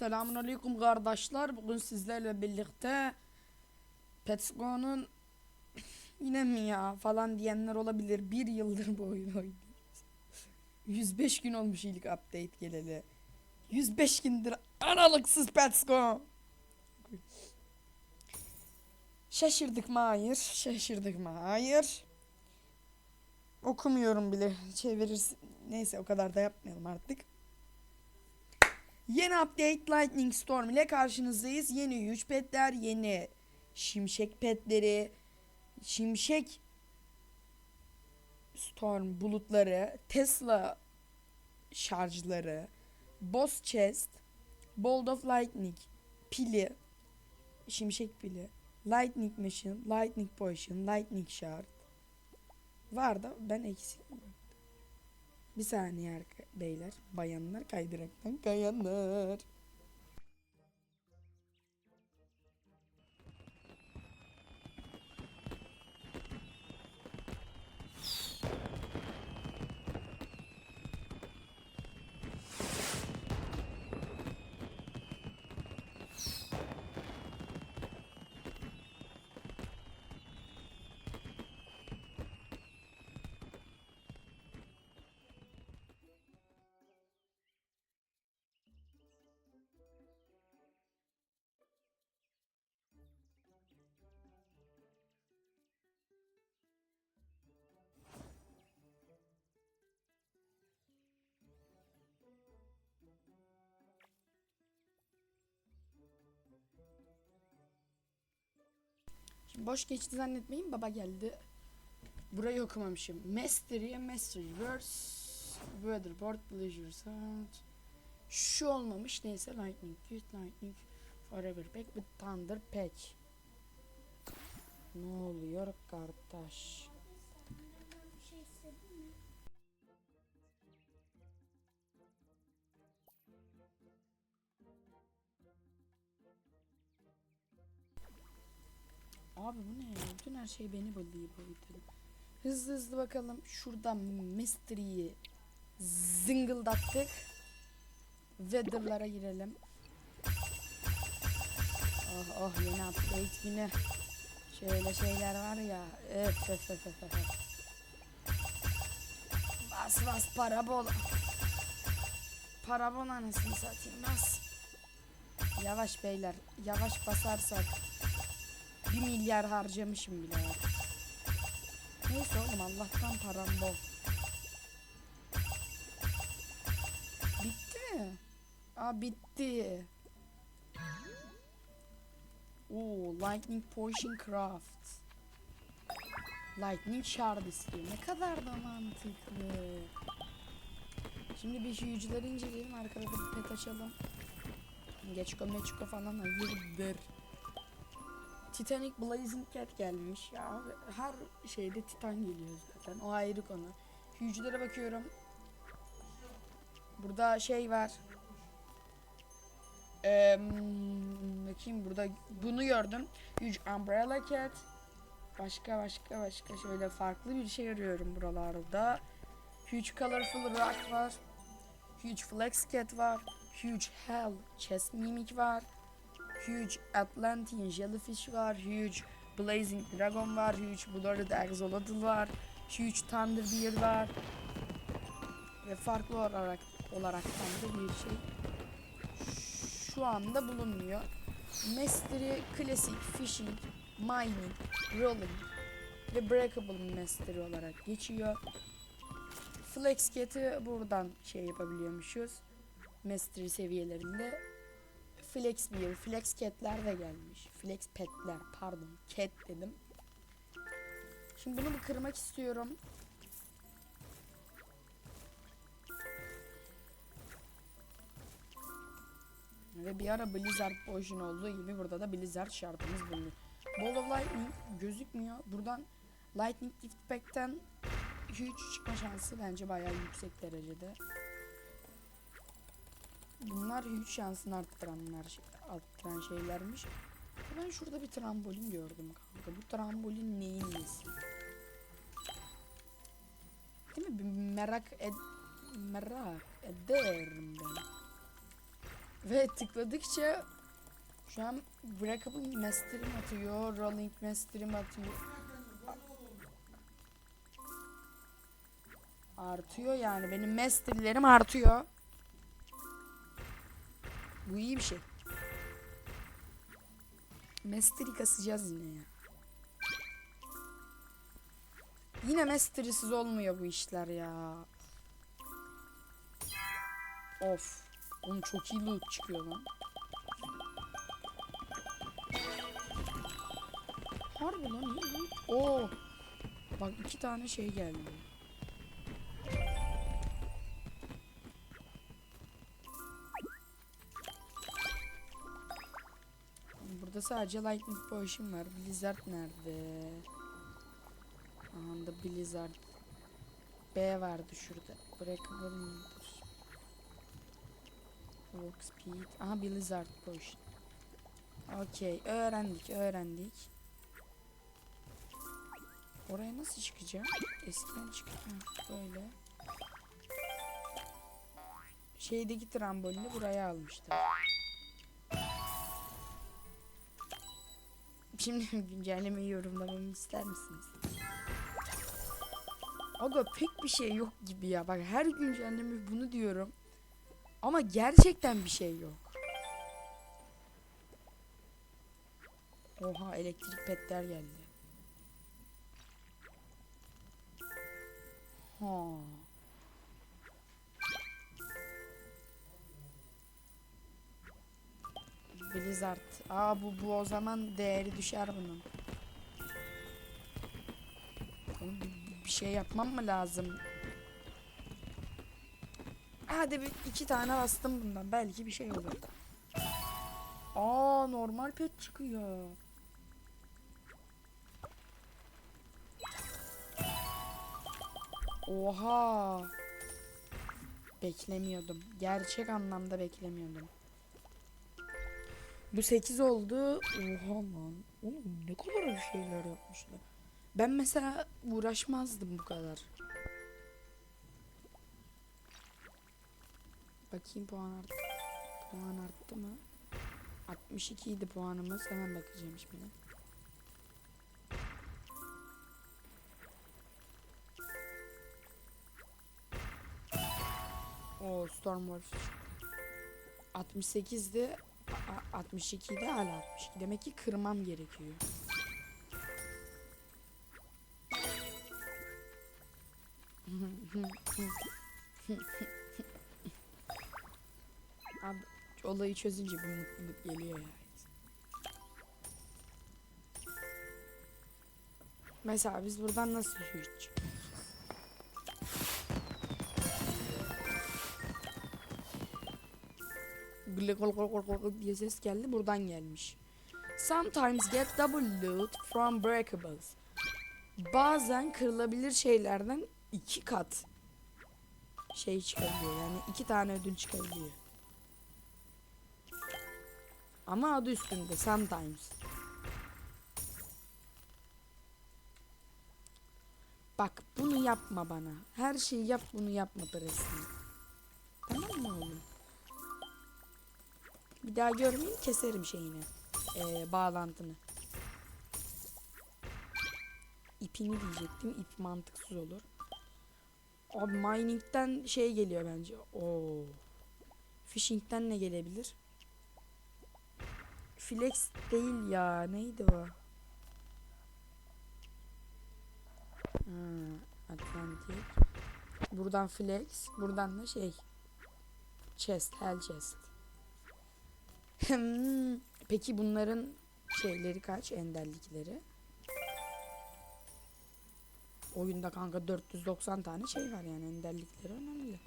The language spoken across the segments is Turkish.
Selamun Aleyküm kardeşler. Bugün sizlerle birlikte Petsgo'nun yine mi ya falan diyenler olabilir. Bir yıldır bu oyunu oynuyoruz. 105 gün olmuş ilk update geleli. 105 gündür aralıksız Petsgo. Şaşırdık mı? Hayır. Şaşırdık mı? Hayır. Okumuyorum bile. Çevirirsin. Neyse o kadar da yapmayalım artık. Yeni update Lightning Storm ile karşınızdayız. Yeni güç petler, yeni şimşek petleri, şimşek Storm bulutları, Tesla şarjları, Boss Chest, Bolt of Lightning pili, şimşek pili, Lightning Machine, Lightning Potion, Lightning Shard var da ben eksik bir saniye beyler, bayanlar kaydıraktan kayanlar. Boş geçti zannetmeyin baba geldi. Burayı okumamışım. Mastery, Mastery, Verse, Weatherboard, Pleasure Sound. Şu olmamış neyse Lightning, Good Lightning, Forever with Thunder Patch. Ne oluyor kardeş? Abi bu ne ya? Bütün her şey beni bu videoda. Hızlı hızlı bakalım. Şuradan Mystery'yi zıngıldattık. Weather'lara girelim. Oh oh yeni update yine. Şöyle şeyler var ya. Öf öf öf öf öf. Bas bas para bol. Para bol anasını satayım bas. Yavaş beyler. Yavaş basarsak. Bir milyar harcamışım bile. Neyse oğlum Allah'tan param bol. Bitti mi? Aa bitti. Oo, Lightning Potion Craft. Lightning Shard istiyor. Ne kadar da mantıklı. Şimdi bir yücüleri inceleyelim. Arkada da bir pet açalım. Geçko meçko falan hayırdır. Titanic Blazing Cat gelmiş. Ya her şeyde Titan geliyor zaten. O ayrı konu. Huge'lere bakıyorum. Burada şey var. Eee bakayım burada bunu gördüm. Huge Umbrella Cat. Başka başka başka şöyle farklı bir şey arıyorum buralarda. Huge Colorful Rock var. Huge Flex Cat var. Huge Hell Chess Mimic var. Huge Atlantean Jellyfish var. Huge Blazing Dragon var. Huge Blooded Axolotl var. Huge Thunder Deer var. Ve farklı olarak olaraktan da bir şey şu anda bulunmuyor. Mastery Classic Fishing, Mining, Rolling ve Breakable Mastery olarak geçiyor. Flex Cat'i buradan şey yapabiliyormuşuz. Mastery seviyelerinde Flex Beer, Flex Cat'ler de gelmiş. Flex Pet'ler pardon. Cat dedim. Şimdi bunu bir kırmak istiyorum. Ve bir ara Blizzard Potion olduğu gibi burada da Blizzard şartımız bulunuyor. Ball of Lightning gözükmüyor. Buradan Lightning Gift Pack'ten huge çıkma şansı bence bayağı yüksek derecede. Bunlar huge şansını arttıranlar, şey- arttıran şeylermiş. Ben şurada bir trambolin gördüm kanka. Bu trambolin neyin nesi? Değil mi? Bir merak ed merak ederim ben. Ve tıkladıkça şu an Breakable Master'im atıyor, Rolling Master'im atıyor. Artıyor yani benim Master'lerim artıyor. Bu iyi bir şey. Master'i kasacağız yine ya. Yine Master'sız olmuyor bu işler ya. Of. Oğlum çok iyi loot çıkıyor lan. Harbi lan iyi loot. Oo. Bak iki tane şey geldi. Burada sadece Lightning Potion var. Blizzard nerede? Aha da Blizzard. B vardı şurada. Breakable mıdır? Walk speed. Aha Blizzard Potion. Okey. Öğrendik. Öğrendik. Oraya nasıl çıkacağım? Eskiden çıkacağım. Böyle. Şeydeki trambolini buraya almışlar. Şimdi güncellemeyi yorumlamamı ister misiniz? Aga pek bir şey yok gibi ya. Bak her güncelleme bunu diyorum. Ama gerçekten bir şey yok. Oha elektrik petler geldi. Ha. Blizzard. Aa bu bu o zaman değeri düşer bunun. Bir- Bir şey yapmam mı lazım? Hadi bir iki tane bastım bundan. Belki bir şey olur. Aa normal pet çıkıyor. Oha. Beklemiyordum. Gerçek anlamda beklemiyordum. Bu 8 oldu. Oha lan. Oğlum ne kadar bir şeyler yapmışlar. Ben mesela uğraşmazdım bu kadar. Bakayım puan arttı. Puan arttı mı? 62 idi puanımız. Hemen bakacağım şimdi. O Stormwolf. 68'di. A- 62 idi hala 62. Demek ki kırmam gerekiyor. Abi olayı çözünce bir mutluluk geliyor ya. Mesela biz buradan nasıl yürüyeceğiz? Gıl gıl gıl gıl gıl diye ses geldi buradan gelmiş. Sometimes get double loot from breakables. Bazen kırılabilir şeylerden iki kat şey çıkabiliyor. Yani iki tane ödül çıkabiliyor. Ama adı üstünde sometimes. Bak bunu yapma bana. Her şeyi yap bunu yapma Preston. Tamam mı oğlum? Bir daha görmeyeyim keserim şeyini. Ee, bağlantını. İpini diyecektim. İp mantıksız olur. Abi mining'den şey geliyor bence. Oo. Fishing'den ne gelebilir? Flex değil ya. Neydi o? Ha, Atlantic. Buradan flex. Buradan da şey. Chest. Hell chest. Hmm, Peki bunların şeyleri kaç? Enderlikleri. Oyunda kanka 490 tane şey var yani enderlikleri önemli.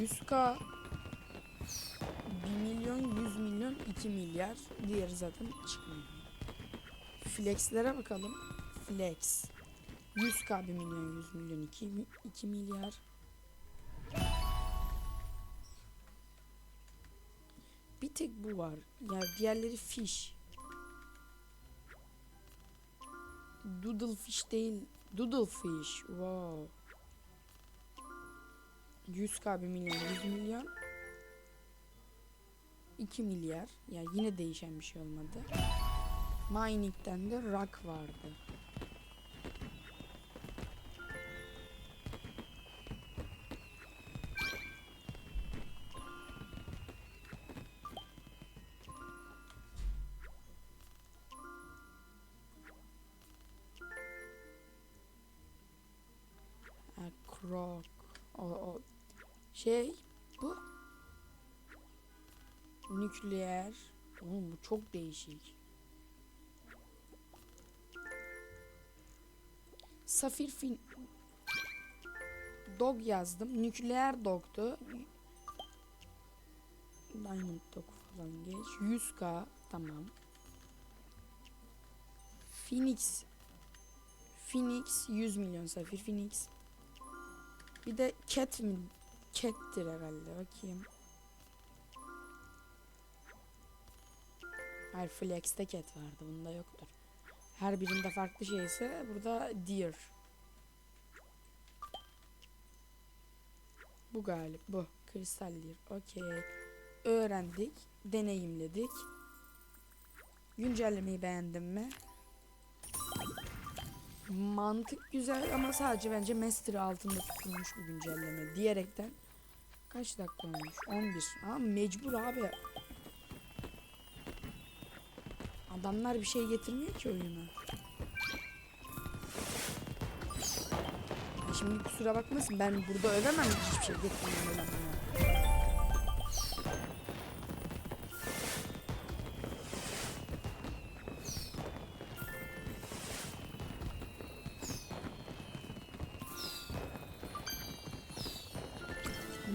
Yüz K 1 milyon 100 milyon 2 milyar diğeri zaten çıkmıyor. Flexlere bakalım. Flex 100k 1 milyon 100 milyon 2, mi- 2 milyar Bir tek bu var. Ya diğerleri fish. Doodlefish değil. Doodlefish. Wow. 100k 1 milyon 100 milyon 2 milyar yani yine değişen bir şey olmadı mining'den de rock vardı Krok. O, o şey bu. Nükleer. Oğlum bu çok değişik. Safir fin Dog yazdım. Nükleer dogtu. Diamond dog falan geç. 100k tamam. Phoenix Phoenix 100 milyon Safir Phoenix. Bir de cat mi? Cat'tir herhalde. Bakayım. Hayır Flex'te cat vardı. Bunda yoktur. Her birinde farklı şeyse burada deer. Bu galip. Bu. Kristal deer. Okey. Öğrendik. Deneyimledik. Güncellemeyi beğendim mi? Mantık güzel ama sadece bence Master altında tutulmuş bir güncelleme diyerekten kaç dakika olmuş? 11. Ama mecbur abi. Adamlar bir şey getirmiyor ki oyuna. Şimdi kusura bakmasın ben burada övemem hiçbir şey getirmiyorum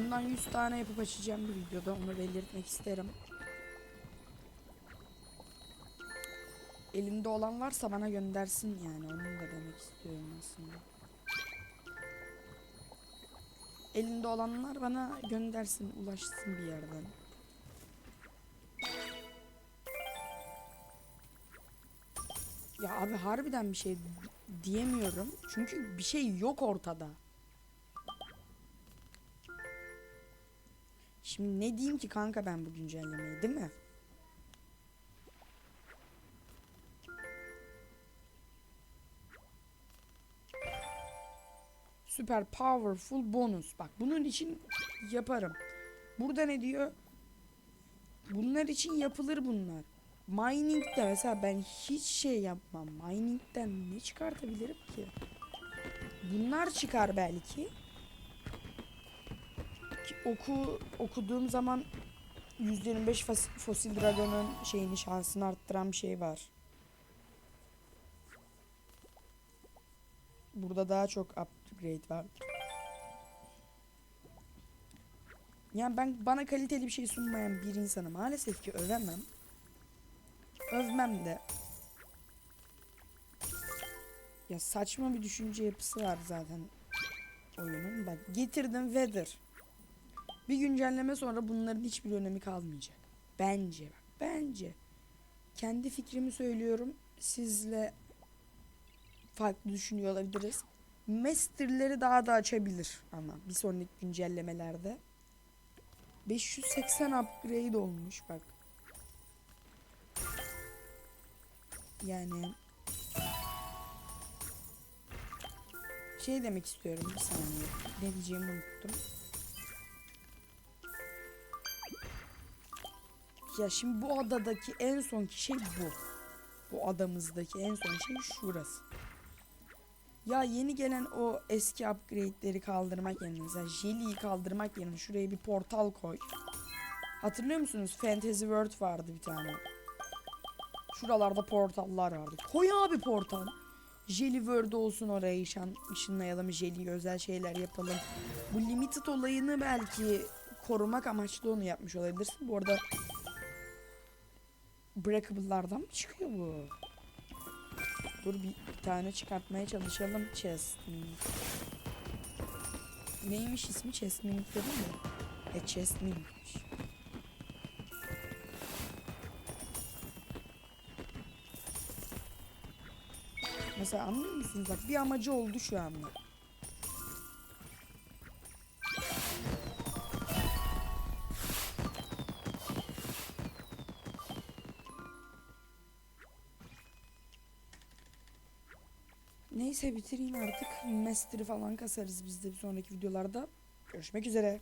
Bundan 100 tane yapıp açacağım bir videoda onu belirtmek isterim. Elinde olan varsa bana göndersin yani onu da demek istiyorum aslında. Elinde olanlar bana göndersin ulaşsın bir yerden. Ya abi harbiden bir şey diyemiyorum. Çünkü bir şey yok ortada. Şimdi ne diyeyim ki kanka ben bu güncellemeyi değil mi? Süper powerful bonus. Bak bunun için yaparım. Burada ne diyor? Bunlar için yapılır bunlar. Mining'de mesela ben hiç şey yapmam. Mining'den ne çıkartabilirim ki? Bunlar çıkar belki. Oku okuduğum zaman 125 fos- fosil dragon'un şeyini şansını arttıran bir şey var. Burada daha çok upgrade var. Yani ben bana kaliteli bir şey sunmayan bir insanı maalesef ki övemem. Övmem de. Ya saçma bir düşünce yapısı var zaten oyunun. Bak getirdim Weather. Bir güncelleme sonra bunların hiçbir önemi kalmayacak. Bence bence. Kendi fikrimi söylüyorum. Sizle farklı düşünüyor olabiliriz. Master'leri daha da açabilir ama bir sonraki güncellemelerde. 580 upgrade olmuş bak. Yani şey demek istiyorum bir saniye. Ne diyeceğimi unuttum. Ya şimdi bu adadaki en sonki şey bu. Bu adamızdaki en son şey şurası. Ya yeni gelen o eski upgrade'leri kaldırmak yerine mesela Jelly'yi kaldırmak yerine şuraya bir portal koy. Hatırlıyor musunuz? Fantasy World vardı bir tane. Şuralarda portallar vardı. Koy abi portal. Jelly World olsun oraya ışın, ışınlayalım. Jelly'ye özel şeyler yapalım. Bu limited olayını belki korumak amaçlı onu yapmış olabilirsin. Bu arada breakable'lardan çıkıyor bu? Dur bir, bir tane çıkartmaya çalışalım. Chestmin. Neymiş ismi? Chestmin dedim mi? E Chestmin'miş. Mesela anlıyor musunuz? Bak bir amacı oldu şu anda. Neyse bitireyim artık. Master'ı falan kasarız biz de bir sonraki videolarda. Görüşmek üzere.